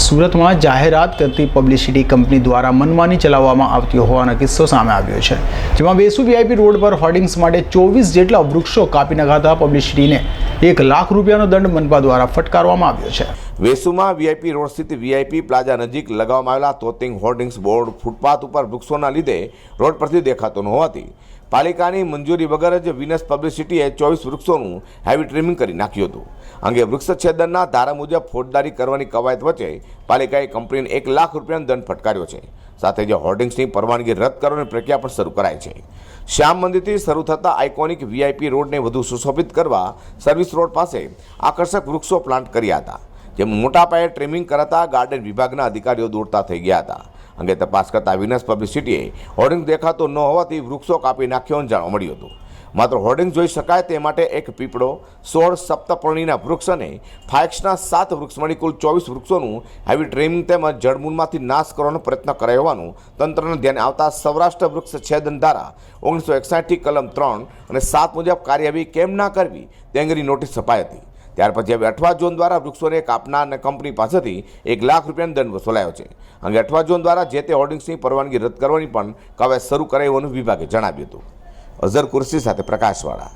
સુરતમાં જાહેરાત કરતી પબ્લિસિટી કંપની દ્વારા મનમાની ચલાવવામાં આવતી હોવાનો કિસ્સો સામે આવ્યો છે. જેમાં બેસુ વીઆઈપી રોડ પર હોર્ડિંગ્સ માટે ચોવીસ જેટલા વૃક્ષો કાપી નખાતા પબ્લિસિટીને એક લાખ રૂપિયાનો દંડ મનપા દ્વારા ફટકારવામાં આવ્યો છે. વેસુમાં વીઆઈપી રોડ સ્થિત વીઆઈપી પ્લાઝા નજીક લગાવવામાં આવેલા તોતિંગ હોર્ડિંગ્સ બોર્ડ ફૂટપાથ ઉપર વૃક્ષોના લીધે રોડ પરથી દેખાતો ન હોવાથી પાલિકાની મંજૂરી વગર જ વિનસ પબ્લિસિટીએ ચોવીસ વૃક્ષોનું હેવી ટ્રીમિંગ કરી નાખ્યું હતું. અંગે વૃક્ષછેદનના ધારા મુજબ ફોજદારી કરવાની કવાયત વચ્ચે પાલિકાએ કંપનીને એક લાખ રૂપિયાનો દંડ ફટકાર્યો છે. સાથે જ હોર્ડિંગ્સની પરવાનગી રદ કરવાની પ્રક્રિયા પણ શરૂ કરાઈ છે. શ્યામ મંદિરથી શરૂ થતા આઇકોનિક વીઆઈપી રોડને વધુ સુશોભિત કરવા સર્વિસ રોડ પાસે આકર્ષક વૃક્ષો પ્લાન્ટ કર્યા હતા. જેમાં મોટા પાયે ટ્રીમિંગ કરાતા ગાર્ડન વિભાગના અધિકારીઓ દોડતા થઈ ગયા હતા. અંગે તપાસ કરતા વિનસ પબ્લિસિટીએ હોર્ડિંગ દેખાતો ન હોવાથી વૃક્ષો કાપી નાખ્યો જાણવા મળ્યું હતું. માત્ર હોર્ડિંગ જોઈ શકાય તે માટે એક પીપળો, સોળ સપ્તપર્ણીના વૃક્ષ અને ફાયક્સના સાત વૃક્ષ મળી કુલ ચોવીસ વૃક્ષોનું હેવી ટ્રીમિંગ તેમજ જળમૂળમાંથી નાશ કરવાનો પ્રયત્ન કરાયો હોવાનું તંત્રને ધ્યાને આવતા સૌરાષ્ટ્ર વૃક્ષ છેદન ધારા ઓગણીસો એકસાઠથી કલમ ત્રણ અને સાત મુજબ કાર્યવાહી કેમ ના કરવી તે અંગેની નોટિસ અપાઈ હતી. ત્યાર પછી હવે અઠવા ઝોન દ્વારા વૃક્ષોને કાપનાર અને કંપની પાસેથી એક લાખ રૂપિયાનો દંડ વસૂલાયો છે. અંગે અઠવા ઝોન દ્વારા જે તે હોર્ડિંગ્સની પરવાનગી રદ કરવાની પણ કવાયત શરૂ કરાઈ હોવાનું વિભાગે જણાવ્યું હતું. અઝર કુર્સી સાથે પ્રકાશવાળા